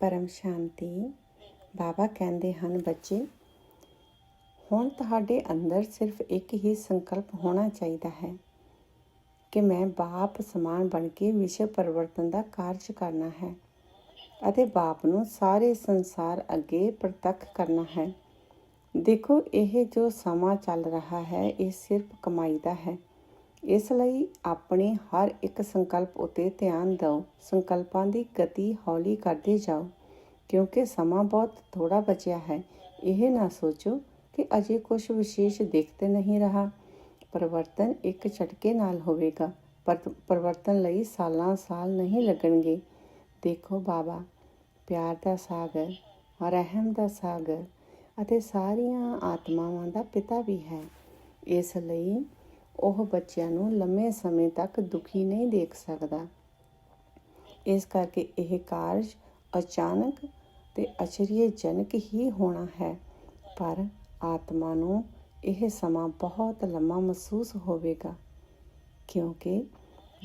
ਪਰਮ ਸ਼ਾਂਤੀ ਬਾਬਾ ਕਹਿੰਦੇ ਹਨ ਬੱਚੇ, ਹੁਣ ਤੁਹਾਡੇ ਅੰਦਰ ਸਿਰਫ ਇੱਕ ਹੀ ਸੰਕਲਪ ਹੋਣਾ ਚਾਹੀਦਾ ਹੈ ਕਿ ਮੈਂ ਬਾਪ ਸਮਾਨ ਬਣ ਕੇ ਵਿਸ਼ਵ ਪਰਿਵਰਤਨ ਦਾ ਕਾਰਜ ਕਰਨਾ ਹੈ ਅਤੇ ਬਾਪ ਨੂੰ ਸਾਰੇ ਸੰਸਾਰ ਅੱਗੇ ਪ੍ਰਤੱਖ ਕਰਨਾ ਹੈ। ਦੇਖੋ, ਇਹ ਜੋ ਸਮਾਂ ਚੱਲ ਰਿਹਾ ਹੈ, ਇਹ ਸਿਰਫ ਕਮਾਈ ਦਾ ਹੈ। ਇਸ ਲਈ ਆਪਣੇ ਹਰ ਇੱਕ ਸੰਕਲਪ ਉਤੇ ਧਿਆਨ ਦਿਓ। ਸੰਕਲਪਾਂ ਦੀ ਗਤੀ ਹੌਲੀ ਕਰਦੇ ਜਾਓ, ਕਿਉਂਕਿ ਸਮਾਂ ਬਹੁਤ ਥੋੜਾ ਬਚਿਆ ਹੈ। ਇਹ ਨਾ ਸੋਚੋ ਕਿ ਅਜੇ ਕੁਝ ਵਿਸ਼ੇਸ਼ ਦਿਖਤੇ ਨਹੀਂ ਰਹਾ। ਪਰਿਵਰਤਨ ਇੱਕ ਝਟਕੇ ਨਾਲ ਹੋਵੇਗਾ। ਪਰ ਪਰਿਵਰਤਨ ਲਈ ਸਾਲਾਂ ਸਾਲ ਨਹੀਂ ਲੱਗਣਗੇ। ਦੇਖੋ ਬਾਬਾ, ਪਿਆਰ ਦਾ ਸਾਗਰ, ਰਹਿਮ ਦਾ ਸਾਗਰ ਅਤੇ ਸਾਰੀਆਂ ਆਤਮਾਵਾਂ ਦਾ ਪਿਤਾ ਵੀ ਹੈ। ਇਸ ਲਈ ਉਹ ਬੱਚਿਆਂ ਨੂੰ ਲੰਮੇ ਸਮੇਂ ਤੱਕ ਦੁਖੀ ਨਹੀਂ ਦੇਖ ਸਕਦਾ। ਇਸ ਕਰਕੇ ਇਹ ਕਾਰਜ ਅਚਾਨਕ ਤੇ ਅਚਰੀਜਨਕ ਹੀ ਹੋਣਾ ਹੈ, ਪਰ ਆਤਮਾ ਨੂੰ ਇਹ ਸਮਾਂ ਬਹੁਤ ਲੰਮਾ ਮਹਿਸੂਸ ਹੋਵੇਗਾ, ਕਿਉਂਕਿ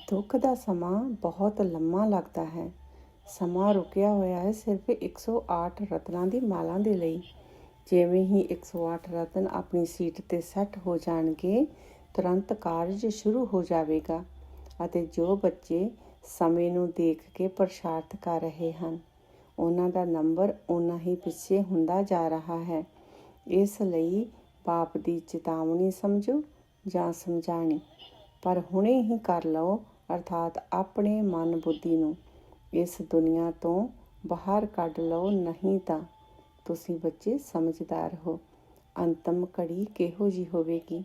ਦੁੱਖ ਦਾ ਸਮਾਂ ਬਹੁਤ ਲੰਮਾ ਲੱਗਦਾ ਹੈ। ਸਮਾਂ ਰੁਕਿਆ ਹੋਇਆ ਹੈ ਸਿਰਫ 108 ਰਤਨਾਂ ਦੀ ਮਾਲਾ ਦੇ ਲਈ। ਜਿਵੇਂ ਹੀ 108 ਰਤਨ ਆਪਣੀ ਸੀਟ ਤੇ ਸੈੱਟ ਹੋ ਜਾਣਗੇ ਤੁਰੰਤ ਕਾਰਜ ਸ਼ੁਰੂ ਹੋ ਜਾਵੇਗਾ ਅਤੇ ਜੋ ਬੱਚੇ ਸਮੇਂ ਨੂੰ ਦੇਖ ਕੇ ਪ੍ਰਸ਼ਾਰਥ ਕਰ ਰਹੇ ਹਨ, ਉਹਨਾਂ ਦਾ ਨੰਬਰ ਉਨਾ ਹੀ ਪਿੱਛੇ ਹੁੰਦਾ ਜਾ ਰਿਹਾ ਹੈ। ਇਸ ਲਈ ਪਾਪ ਦੀ ਚੇਤਾਵਨੀ ਸਮਝੋ ਜਾਂ ਸਮਝਾਣੀ, ਪਰ ਹੁਣੇ ਹੀ ਕਰ ਲਓ, ਅਰਥਾਤ ਆਪਣੇ ਮਨ ਬੁੱਧੀ ਨੂੰ। ਇਸ ਦੁਨੀਆ ਤੋਂ ਬਾਹਰ ਕੱਢ ਲਓ, ਨਹੀਂ ਤਾਂ ਤੁਸੀਂ ਬੱਚੇ ਸਮਝਦਾਰ ਹੋ। ਅੰਤਮ ਘੜੀ ਕਿਹੋ ਜੀ ਹੋਵੇਗੀ?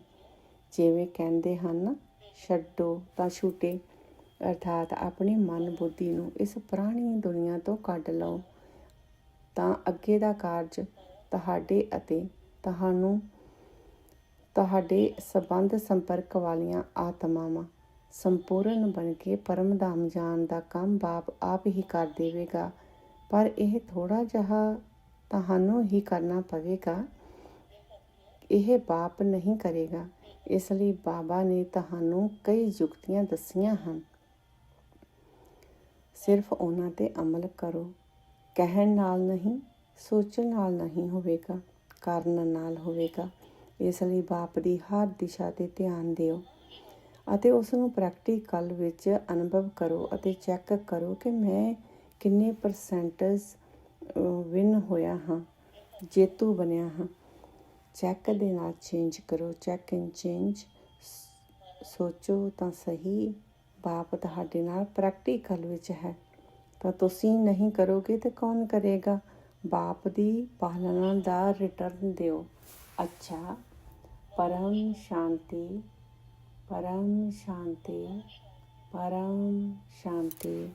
ਜਿਵੇਂ ਕਹਿੰਦੇ ਹਨ, ਛੱਡੋ ਤਾਂ ਛੂਟੇ। ਅਰਥਾਤ ਆਪਣੀ ਮਨ ਬੁੱਧੀ ਨੂੰ ਇਸ ਪੁਰਾਣੀ ਦੁਨੀਆ ਤੋਂ ਕੱਢ ਲਓ। ਤਾਂ ਅੱਗੇ ਦਾ ਕਾਰਜ ਤੁਹਾਡੇ ਅਤੇ ਤੁਹਾਨੂੰ, ਤੁਹਾਡੇ ਸਬੰਧ ਸੰਪਰਕ ਵਾਲੀਆਂ ਆਤਮਾਵਾਂ ਸੰਪੂਰਨ ਬਣ ਕੇ ਪਰਮ ਧਾਮ ਜਾਣ ਦਾ ਕੰਮ ਬਾਪ ਆਪ ਹੀ ਕਰ ਦੇਵੇਗਾ। ਪਰ ਇਹ ਥੋੜਾ ਜਿਹਾ ਤੁਹਾਨੂੰ ਹੀ ਕਰਨਾ ਪਵੇਗਾ। ਇਹ ਬਾਪ ਨਹੀਂ ਕਰੇਗਾ। ਇਸ ਲਈ ਬਾਬਾ ਨੇ ਤੁਹਾਨੂੰ ਕਈ ਯੁਕਤੀਆਂ ਦੱਸੀਆਂ ਹਨ। ਸਿਰਫ ਉਹਨਾਂ ਤੇ ਅਮਲ ਕਰੋ। ਕਹਿਣ ਨਾਲ ਨਹੀਂ, ਸੋਚਣ ਨਾਲ ਨਹੀਂ ਹੋਵੇਗਾ, ਕਰਨ ਨਾਲ ਹੋਵੇਗਾ। ਇਸ ਲਈ ਬਾਪ ਦੀ ਹਰ ਦਿਸ਼ਾ ਤੇ ਧਿਆਨ ਦਿਓ ਅਤੇ ਉਸ ਨੂੰ ਪ੍ਰੈਕਟੀਕਲ ਵਿੱਚ ਅਨੁਭਵ ਕਰੋ ਅਤੇ ਚੈੱਕ ਕਰੋ ਕਿ ਮੈਂ ਕਿੰਨੇ ਪਰਸੈਂਟੇਜ ਵਿਨ ਹੋਇਆ ਹਾਂ, ਜੇਤੂ ਬਣਿਆ ਹਾਂ। ਚੈੱਕ ਦੇ ਨਾਲ ਚੇਂਜ ਕਰੋ। ਚੈੱਕ ਐਂਡ ਚੇਂਜ ਸੋਚੋ ਤਾਂ ਸਹੀ, ਬਾਪ ਤੁਹਾਡੇ ਨਾਲ ਪ੍ਰੈਕਟੀਕਲ ਵਿੱਚ ਹੈ। ਤਾਂ ਤੁਸੀਂ ਨਹੀਂ ਕਰੋਗੇ ਤਾਂ ਕੌਣ ਕਰੇਗਾ? ਬਾਪ ਦੀ ਪਾਲਣਾ ਦਾ ਰਿਟਰਨ ਦਿਓ। ਅੱਛਾ, ਪਰਮ ਸ਼ਾਂਤੀ ਪਰਮ ਸ਼ਾਂਤੀ ਪਰਮ ਸ਼ਾਂਤੀ।